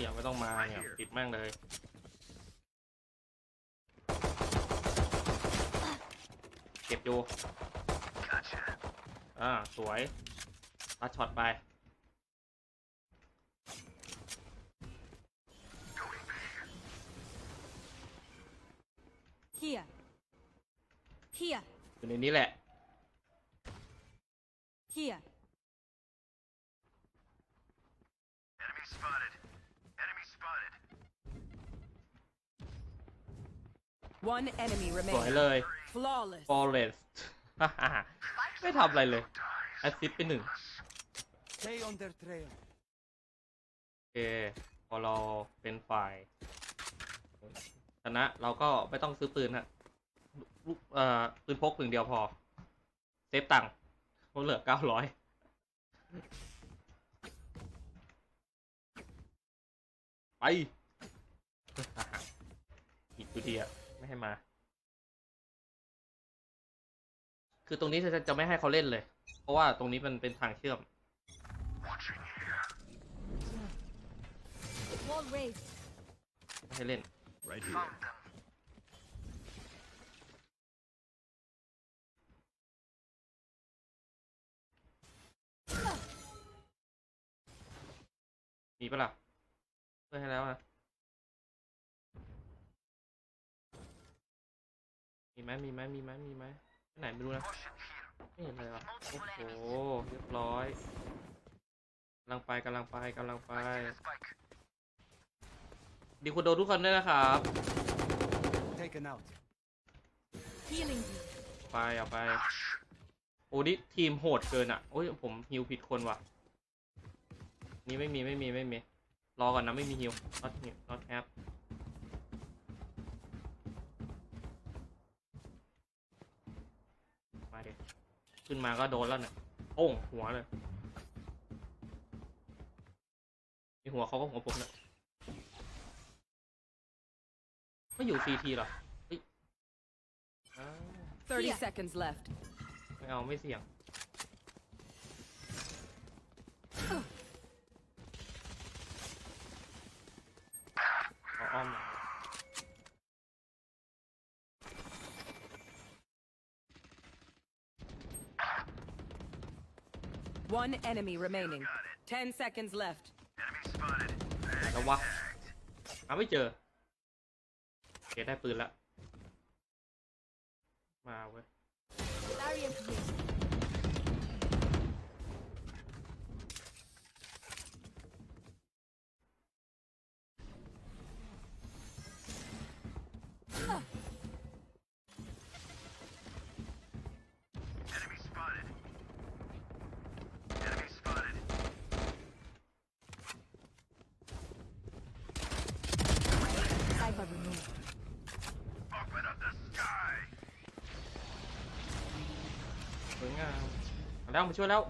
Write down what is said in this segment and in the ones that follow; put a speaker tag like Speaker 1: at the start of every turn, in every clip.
Speaker 1: เนี่ยไม่ต้องมาเนี่ยปิดแม่งเลย เก็บอยู่อ่าสวยตัดช็อตไป
Speaker 2: Here. Here.
Speaker 1: อยู่ในนี้แหละ
Speaker 2: Here.
Speaker 3: Enemy spotted. Enemy spotted.
Speaker 4: One enemy
Speaker 1: สวย
Speaker 4: remaining.
Speaker 1: เลย
Speaker 4: Flawless.
Speaker 1: forest ไม่ทำอะไรเลยแอสซิสไปหนึ่ง
Speaker 5: Stay on their trail.
Speaker 1: โอเค พอเราเป็นฝ่ายชนะเราก็ไม่ต้องซื้อปืนฮะลูกเอ่อปืนพกปืนเดียวพอ เซฟตังค์เพราะเหลือเก้าร้อยไป อีกตัวดีอะไม่ ให้มา คือตรงนี้จะจะไม่ให้เขาเล่นเลย เพราะว่าตรงนี้มันเป็นทางเชื่อม
Speaker 3: Watching here.
Speaker 2: Wall raised.
Speaker 1: ไม่ให้เล่น
Speaker 3: Right here. Found them.
Speaker 1: มีปะล่ะเพื่อให้แล้วนะ มีไหมมีไหมมีไหมมีไหมที่ไหนไม่รู้นะ
Speaker 3: Motion here.
Speaker 1: ไม่เห็นเลยว่ะโอ้โหเรียบร้อยกำลังไปกำลังไปกำลังไป
Speaker 3: Spike.
Speaker 1: ดีคุณโดนทุกคนด้วยนะครับ
Speaker 5: Taken out.
Speaker 2: Healing you.
Speaker 1: ไปเอาไป โอ้นี่ทีมโหดเกินอะ โอ้ยผมฮิวผิดคนว่ะ นี่ไม่มีไม่มีไม่มี รอก่อนนะไม่มีฮิว not ฮิว not have มาเด็ขึ้นมาก็โดนแล้วเนี่ยโอ้งหัวเลยมีหัวเขาก็หัวผมเนี่ยไม่อยู่ซีทีหรอเฮ้ยอ้าว
Speaker 4: 30
Speaker 2: Here.
Speaker 4: seconds left.
Speaker 1: ไม่เอาไม่เสี่ยง
Speaker 4: One enemy remaining. 10 seconds left.
Speaker 3: Enemy spotted.
Speaker 1: แล้ววะหาไม่เจอโอเคได้ปืนแล้ว มาเว้ย
Speaker 2: Barrier created.
Speaker 1: งามมาแล้วมาช่วยแล้ว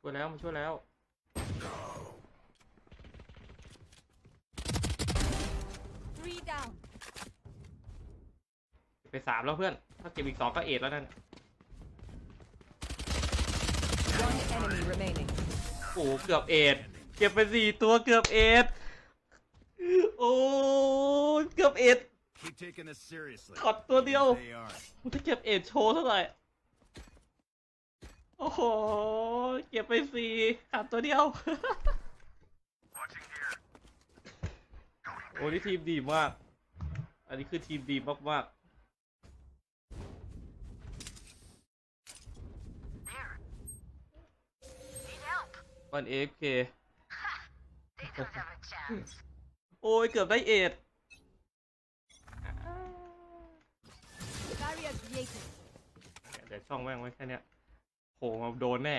Speaker 1: ช่วยแล้วมาช่วยแล้ว
Speaker 2: Three down.
Speaker 1: ไปสามแล้วเพื่อน ถ้าเก็บอีกสองก็เอ็ดแล้วนั่น
Speaker 4: One enemy remaining.
Speaker 1: โอ้โหเกือบเอ็ดเก็บไปสี่ตัวเกือบเอ็ดโอ้ยเกือบเอ็ด
Speaker 3: Keep taking this seriously.
Speaker 1: ขอดตัวเดียว
Speaker 3: They are.
Speaker 1: ผมจะเก็บเอ็ดโชว์เท่าไหร่ โอ้โห เก็บไปสี่ขาดตัวเดียว
Speaker 3: Watching here.
Speaker 1: โอ้นี่ทีมดีมาก อันนี้คือทีมดีมาก
Speaker 6: There.
Speaker 1: วันเอฟเค
Speaker 6: They don't have a chance.
Speaker 1: โอ้ยเกือบได้เอ็ด
Speaker 2: Barrier created.
Speaker 1: เดี๋ยวช่องแม่งไว้แค่เนี้ยโผล่มาโดนแน่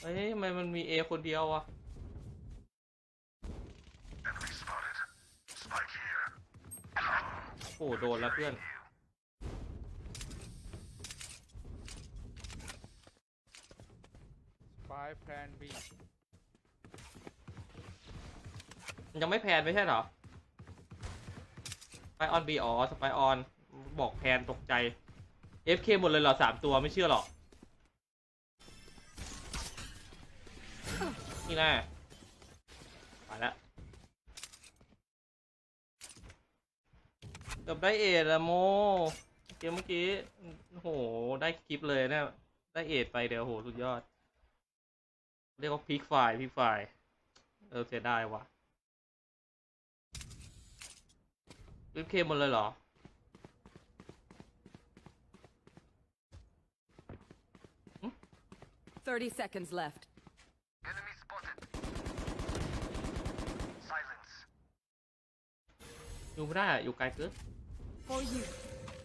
Speaker 1: เฮ้ยทำไมมันมีเอคนเดียววะ
Speaker 3: Enemy spotted. Spike here.
Speaker 1: โอ้โดนแล้วเพื่อน
Speaker 7: Spy plan B.
Speaker 1: มันยังไม่แพนไม่ใช่เหรอสไปออนบีอ๋อสไปออน บอกแพนตกใจ FK หมดเลยเหรอสามตัวไม่เชื่อหรอก นี่แน่ไปแล้วเกับได้เอทอะโม เกมเมื่อกี้โห ได้คลิปเลยเนะได้เอทไปเดี๋ยวโห สุดยอด เรียกว่าพีคไฟล์พีคไฟล์เออเสียดายว่ะวิปเคหมดเลยเหรอ
Speaker 4: 30 seconds left.
Speaker 3: Enemy spotted. Silence.
Speaker 1: อยู่ไม่ได้อะอยู่ไกลเกิน
Speaker 2: For you.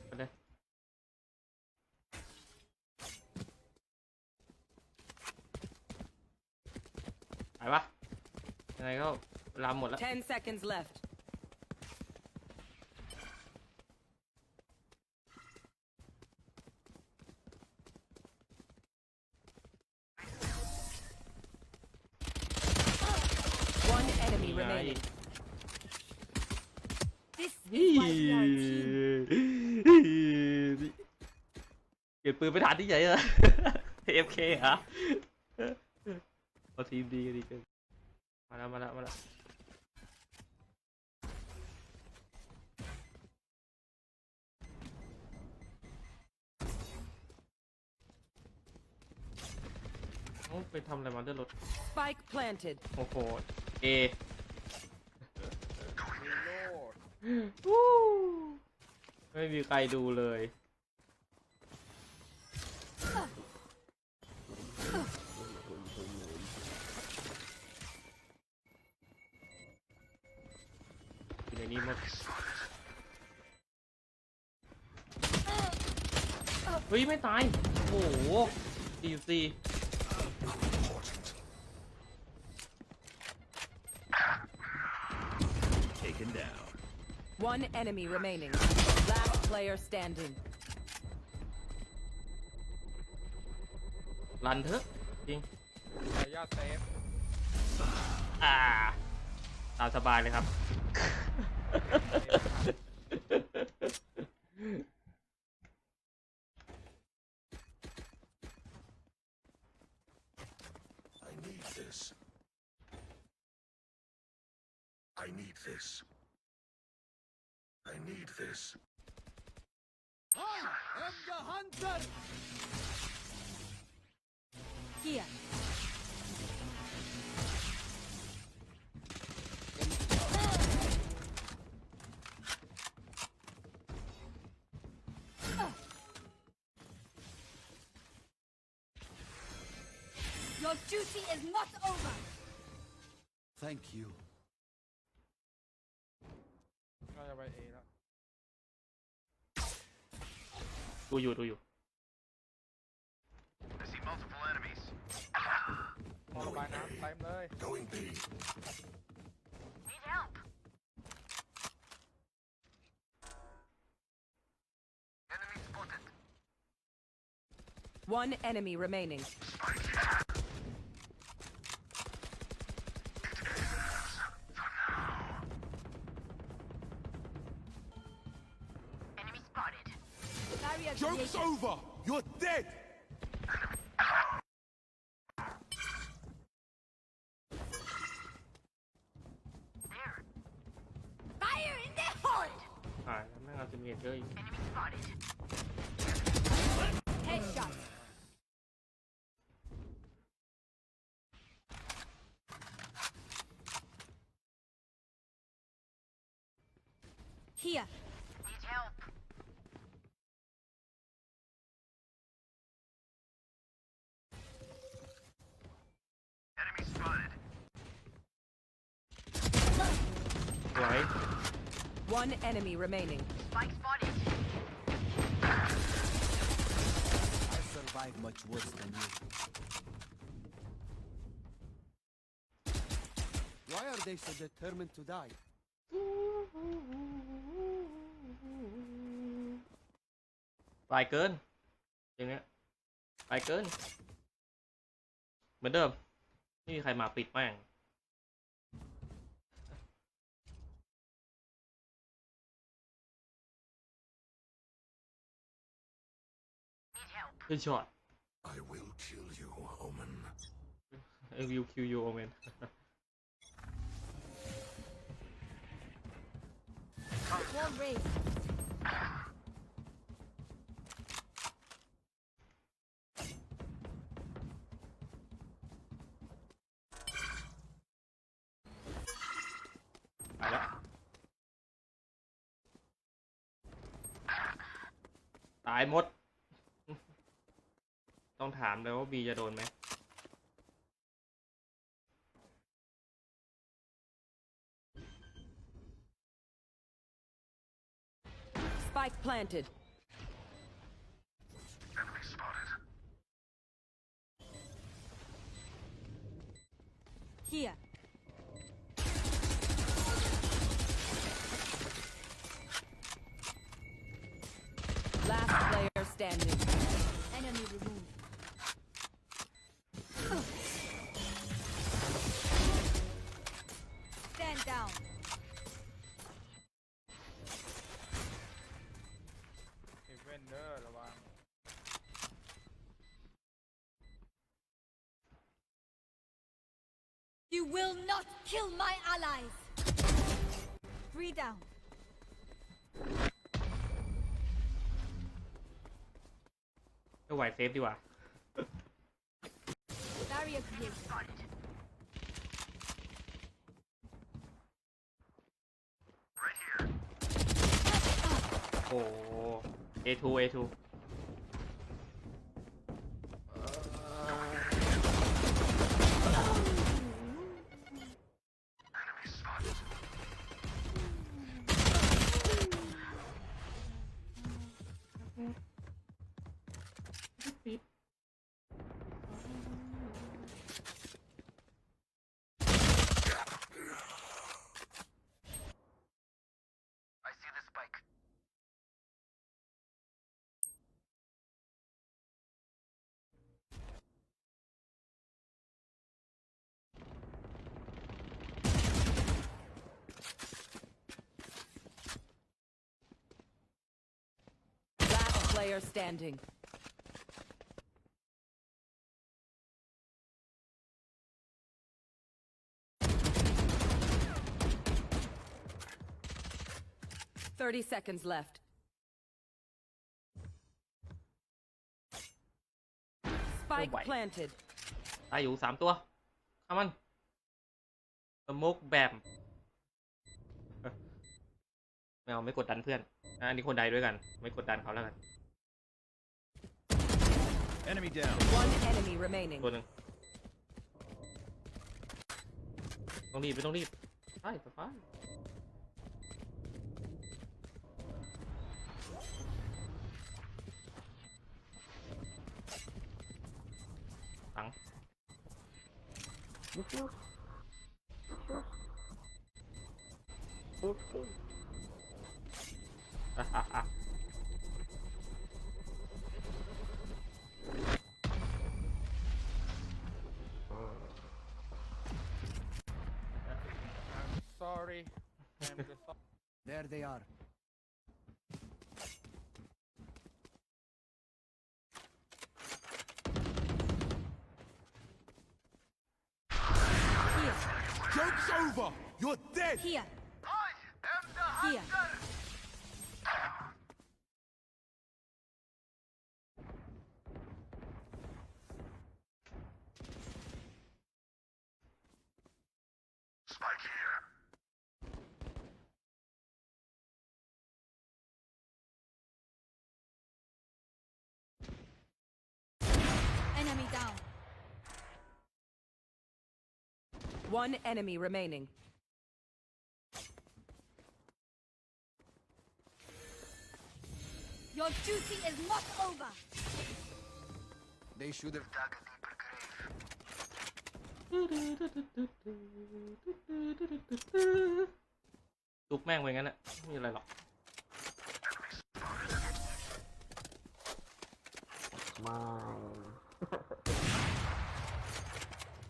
Speaker 1: ไปเลย ไปปะยังไงก็เวลาหมดแล้ว
Speaker 4: 10 seconds left. One enemy
Speaker 1: นี่ไง
Speaker 4: remaining.
Speaker 2: This
Speaker 1: นี่
Speaker 2: is why we are a team.
Speaker 1: เปลี่ยนปืนไปฐานที่ไหนอะ AFK เหรอเอา ทีมดีกันดีเกินมาแล้วมาแล้วมาแล้วโอ้ไปทำอะไรมาเลื่อนรถ
Speaker 4: Spike planted.
Speaker 1: โอ้โหเอไม่มีใครดูเลยอยู่ เฮ้ย ไม่ตาย โอ้โหดีซี
Speaker 3: Taken down.
Speaker 4: One enemy remaining. Last player standing.
Speaker 1: รันเถอะจริง
Speaker 7: ขออนุญาตเซฟ
Speaker 1: อ่า ตามสบายเลยครับ
Speaker 3: this. I
Speaker 5: am the hunter!
Speaker 2: Here. Your duty is not over!
Speaker 5: Thank you.
Speaker 7: Oh, yeah, right here.
Speaker 1: ดูอยู่ ดูอยู่
Speaker 3: I see multiple enemies.
Speaker 7: มองระบายน้ำเต็มเลย
Speaker 3: Going B.
Speaker 6: Need help.
Speaker 3: Enemy spotted.
Speaker 4: One enemy remaining.
Speaker 5: Joke's
Speaker 2: created.
Speaker 5: over! You're dead!
Speaker 6: There.
Speaker 2: Fire in the hole.
Speaker 1: อ่าแล้วแม่งเอาซิมเนเจอร์อีก
Speaker 6: Enemy spotted.
Speaker 2: Headshot. Here.
Speaker 4: One enemy remaining.
Speaker 6: Spike spotted.
Speaker 5: I survived much worse than you. Why are they so determined to die?
Speaker 1: ปลายเกินอย่างเนี้ยปลายเกิน เหมือนเดิม ไม่มีใครมาปิดแม่ง ขึ้นช็อต
Speaker 3: I will kill you, Omen.
Speaker 1: I will kill you Omen
Speaker 2: Wall raised.
Speaker 1: ไปแล้ว ตายหมดต้องถามเลยว่าบีจะโดนไหม
Speaker 4: Spike planted.
Speaker 3: Enemy spotted.
Speaker 2: Here.
Speaker 4: Last player standing.
Speaker 2: Enemy removed. Will not kill my allies. Three down.
Speaker 1: ก็ไหวเซฟดีกว่า
Speaker 2: Barrier created.
Speaker 3: Right here.
Speaker 1: โอ้ A2 A2
Speaker 4: player standing. Thirty seconds left. Spike
Speaker 1: Wait.
Speaker 4: planted.
Speaker 1: ตายอยู่สามตัวข้ามันสมุกแบมไม่เอาไม่กดดันเพื่อนอะอันนี้คนใดด้วยกัน ไม่กดดันเขาแล้วกัน
Speaker 5: Enemy down.
Speaker 4: One enemy remaining.
Speaker 1: ตัวหนึ่งต้องรีบไม่ต้องรีบไปไปไป ตังค์อะอะอะ
Speaker 7: sorry I'm the so-
Speaker 5: There they are.
Speaker 2: Here.
Speaker 5: Joke's over. You're dead.
Speaker 2: Here.
Speaker 3: I am the
Speaker 2: Here.
Speaker 3: spike here.
Speaker 2: Enemy down.
Speaker 4: One enemy remaining.
Speaker 2: Your duty is not over.
Speaker 5: They should have.
Speaker 3: Dug a deeper grave.
Speaker 1: ทุบแม่งไปงั้นแหละไม่มีอะไรหรอก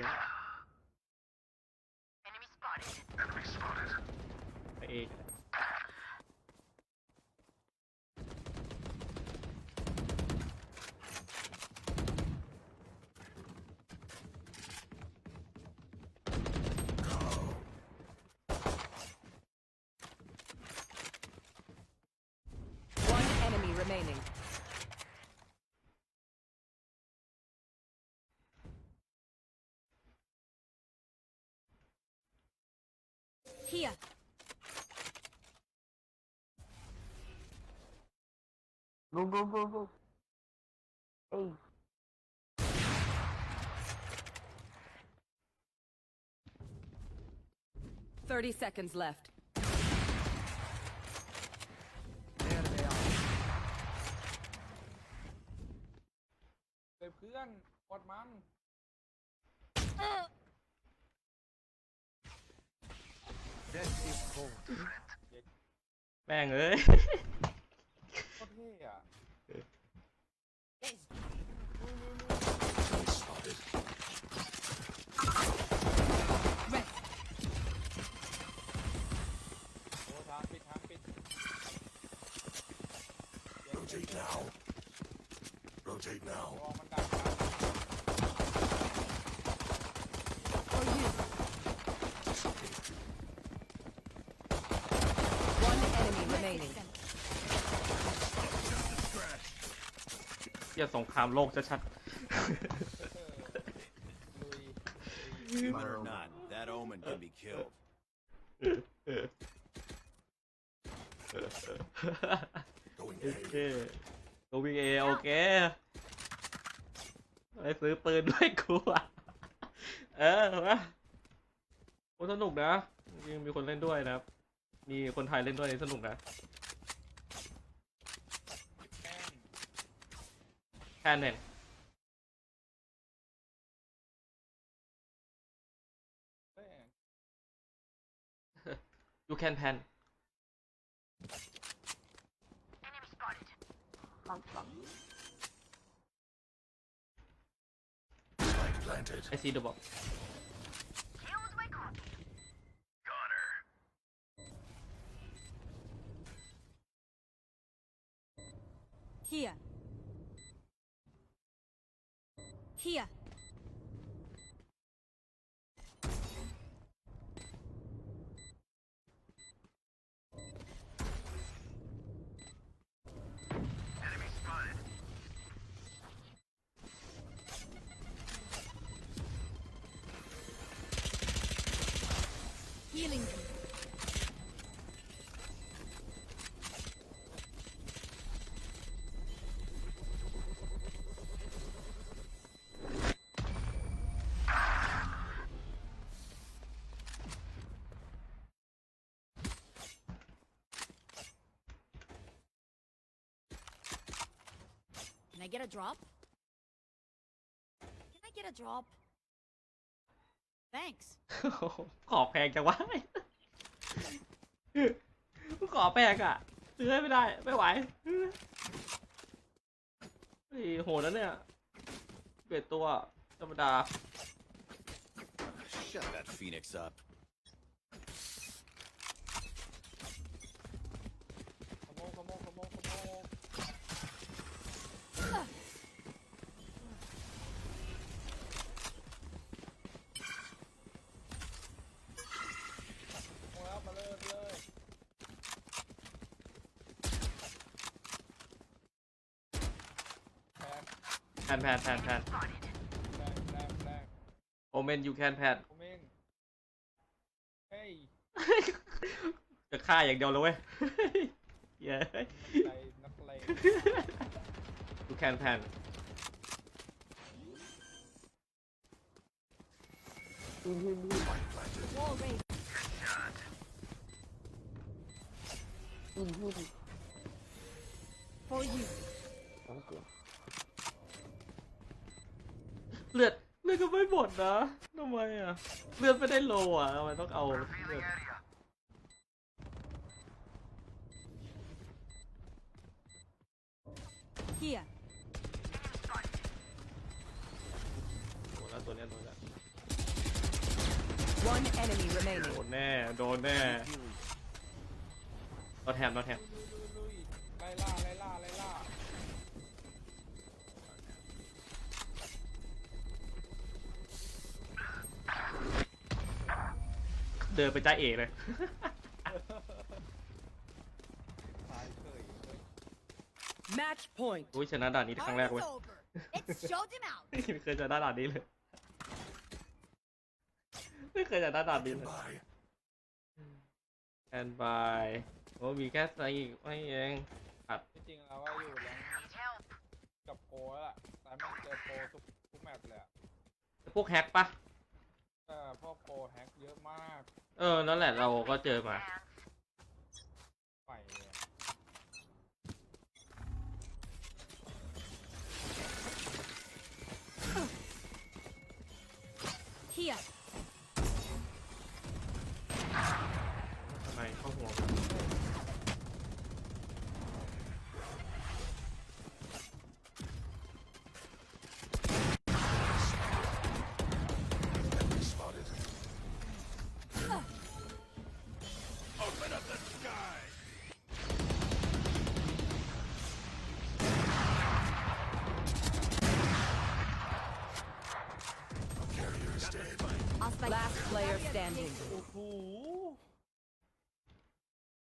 Speaker 1: yeah.
Speaker 6: Enemy spotted.
Speaker 3: Enemy spotted.
Speaker 2: Here.
Speaker 8: Go, go, go, go. Hey.
Speaker 4: Thirty seconds left.
Speaker 5: There they are.
Speaker 7: เลยเพื่อนกดมัน
Speaker 2: Uh,
Speaker 1: แม่งเอ้ย
Speaker 7: โคตรเท่อะ
Speaker 2: rest.
Speaker 7: โอ้ทางปิดทางปิด
Speaker 3: Rotate now. Rotate now.
Speaker 7: ลองมันดักทาง
Speaker 2: For you.
Speaker 4: One enemy remaining.
Speaker 2: Resistance.
Speaker 1: เหี้ยสงครามโลกชัด
Speaker 7: ลุย
Speaker 9: Human or not, that omen can be killed.
Speaker 1: ๆ
Speaker 3: Going
Speaker 1: โอเคตัววีเอโอเคไปซื้อปืนด้วยกูอะ เออวะโอ้สนุกนะจริงๆมีคนเล่นด้วยนะครับ มีคนไทยเล่นด้วยนี่สนุกนะ
Speaker 7: แป้ง
Speaker 1: แค่เน้น
Speaker 7: แป้ง
Speaker 1: you can pan
Speaker 6: Enemy spotted.
Speaker 3: Spike planted.
Speaker 1: I see the box
Speaker 6: Killed my copy.
Speaker 3: Got her.
Speaker 2: Here. Here.
Speaker 3: Enemy spotted.
Speaker 2: Healing. Can get a drop? Can I get a drop? Thanks.
Speaker 1: ขอแพงจังวะขอแพงอะซื้อให้ไม่ได้ ไม่ไหวเฮ้ยโหดนะเนี่ยเปลี่ยนตัวธรรมดา
Speaker 9: Shut that phoenix up.
Speaker 7: ขโมงขโมงขโมงขโมงขโมงแล้วมาเลยมาเลยแพ น
Speaker 1: แพนแพนแพนแพน
Speaker 6: Spotted.
Speaker 7: แรงแรงแรง
Speaker 1: โอเมน you can แพน
Speaker 7: ผมเองเฮ้ย
Speaker 1: จะฆ่าอย่างเดียวเลยเว้ยเย้
Speaker 7: ใจนักเลง
Speaker 1: ดูแคนแพน
Speaker 8: ทีมทีมทีม
Speaker 2: Wall raised.
Speaker 8: ทีมทีม
Speaker 2: For you.
Speaker 8: โอเค
Speaker 1: เลือดเลือดก็ไม่หมดนะทำไมอะ เลือดไม่ได้โลอะทำไมต้องเอาเลือด
Speaker 2: Here.
Speaker 1: โดนแล้วตัวเนี้ยโดนแล้ว
Speaker 4: One enemy remaining.
Speaker 1: โดนแน่ โดนแน่เราแถมเราแถม ดินไปจ้าเอกเลย
Speaker 7: ตายเฉยเลย
Speaker 4: Match point.
Speaker 1: อุ้ยชนะด่านนี้ครั้งแรก
Speaker 2: Party's
Speaker 1: เว้ย
Speaker 2: over. Let's show them out.
Speaker 1: ไม่เคยชนะด่านนี้เลย ไม่เคยชนะด่านนี้เลย
Speaker 3: By.
Speaker 1: แอนบายโอ้มีแค่ไซอีกไม่เองอัด
Speaker 7: ที่จริงเราก็อยู่แรงกับโปรแล้วล่ะแต่ไม่เจอโปรทุกทุกแมปเลยอะ
Speaker 1: พวกแฮกปะ
Speaker 7: เออพวกโปรแฮกเยอะมาก
Speaker 1: เออ นั่นแหละเราก็เจอมา
Speaker 7: ไฟเลยอะ
Speaker 2: I'll spike.
Speaker 4: Last player standing.
Speaker 7: โอ้โห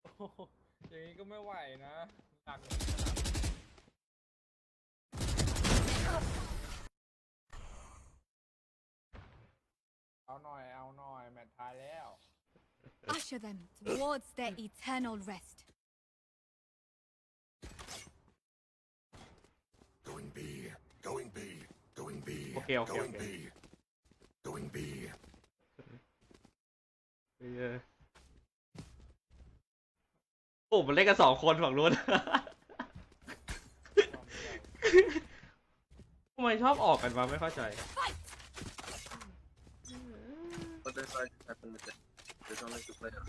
Speaker 7: โอ้โหอย่างนี้ก็ไม่ไหวนะหนักขนาดนี้เอาหน่อย เอาหน่อย แมตช์ท้ายแล้ว
Speaker 2: Usher them towards their eternal rest.
Speaker 3: Going B. Going B. Going B.
Speaker 1: Okay, okay,
Speaker 3: Going
Speaker 1: okay.
Speaker 3: B. Going B.
Speaker 1: เออโอ้มันเล่นกันสองคนฝั่งนู้นทำไมชอบออกกันมาไม่เข้าใจ
Speaker 2: Fight!
Speaker 10: But that's why it happened with it. There's only two players.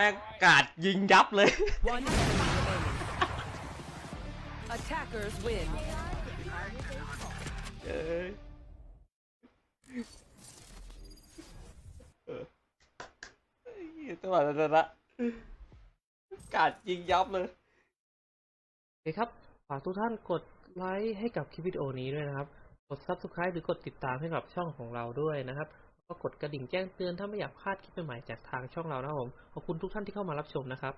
Speaker 1: แม่งกาดยิงยับเลย
Speaker 4: One enemy remaining. Attackers win.
Speaker 1: เอ้ยเออจังหวะนั้นนะกาดยิงยับเลย โอเคครับ ฝากทุกท่านกดไลค์ให้กับคลิปวิดีโอนี้ด้วยนะครับ กด Subscribe หรือกดติดตามให้กับช่องของเราด้วยนะครับแล้ว ก็กดกระดิ่งแจ้งเตือนถ้าไม่อยากพลาดคลิปใหม่ๆจากทางช่องเรานะครับผม ขอบคุณทุกท่านที่เข้ามารับชมนะครับ